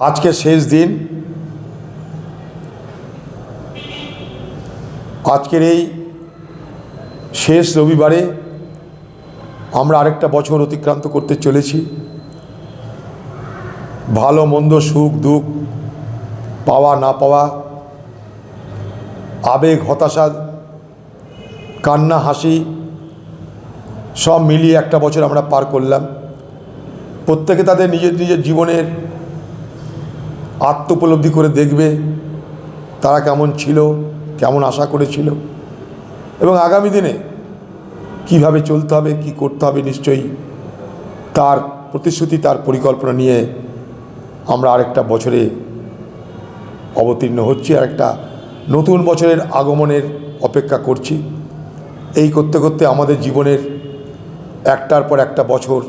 আজকে শেষ দিন। আজকের এই শেষ রবিবারে আমরা আরেকটা বছর অতিক্রান্ত করতে চলেছি। ভালো, মন্দ, সুখ, দুঃখ, পাওয়া, না পাওয়া, আবেগ, হতাশা, কান্না, হাসি, সব মিলিয়ে একটা বছর আমরা পার করলাম। প্রত্যেকে তাদের নিজের নিজের জীবনের আত্মোপলব্ধি করে দেখবে তারা কেমন ছিল, কেমন আশা করেছিল। এবং আগামী দিনে কীভাবে চলতে হবে, কি করতে হবে নিশ্চয়ই তার প্রতিশ্রুতি, তার পরিকল্পনা নিয়ে আমরা আরেকটা বছরে অবতীর্ণ হচ্ছি আর একটা নতুন বছরের আগমনের অপেক্ষা করছি। এই করতে করতে আমাদের জীবনের একটার পর একটা বছর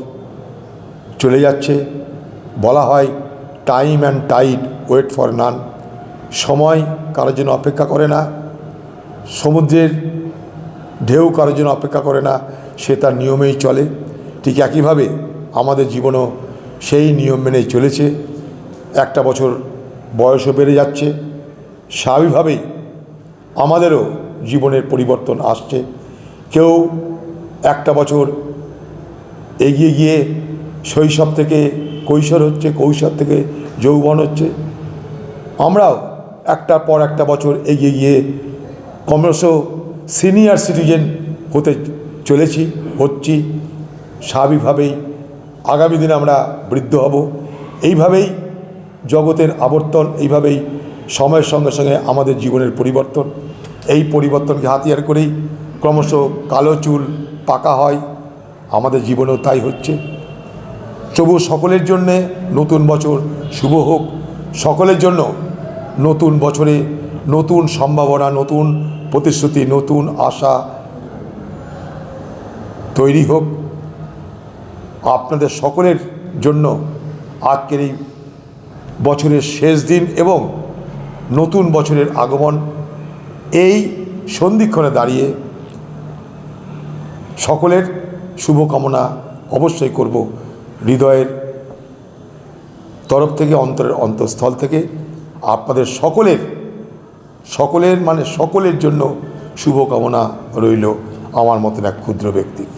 চলে যাচ্ছে। বলা হয় time and tide wait for none সময় কারোর জন্য অপেক্ষা করে না। সমুদ্রের ঢেউ কারোর জন্য অপেক্ষা করে না। সে তার নিয়মেই চলে। ঠিক একইভাবে আমাদের জীবনও সেই নিয়ম মেনেই চলেছে। একটা বছর বয়সও বেড়ে যাচ্ছে। স্বাভাবিকভাবেই আমাদেরও জীবনের পরিবর্তন আসছে। কেউ একটা বছর এগিয়ে গিয়ে শৈশব থেকে কৈশোর হচ্ছে, কৈশোর থেকে যৌবন হচ্ছে। আমরাও একটার পর একটা বছর এগিয়ে গিয়ে ক্রমশ সিনিয়র সিটিজেন হতে চলেছি, হচ্ছি। স্বাভাবিকভাবেই আগামী দিনে আমরা বৃদ্ধ হব। এইভাবেই জগতের আবর্তন, এইভাবেই সময়ের সঙ্গে সঙ্গে আমাদের জীবনের পরিবর্তন। এই পরিবর্তনকে হাতিয়ার করেই ক্রমশ কালো চুল পাকা হয়। আমাদের জীবনেও তাই হচ্ছে। তবু সকলের জন্যে নতুন বছর শুভ হোক। সকলের জন্য নতুন বছরে নতুন সম্ভাবনা, নতুন প্রতিশ্রুতি, নতুন আশা তৈরি হোক। আপনাদের সকলের জন্য আজকের এই বছরের শেষ দিন এবং নতুন বছরের আগমন এই সন্ধিক্ষণে দাঁড়িয়ে সকলের শুভকামনা অবশ্যই করব। হৃদয়ের তরফ থেকে, অন্তরের অন্তঃস্থল থেকে আপনাদের সকলের সকলের মানে সকলের জন্য শুভকামনা রইল আমার মতন এক ক্ষুদ্র ব্যক্তির।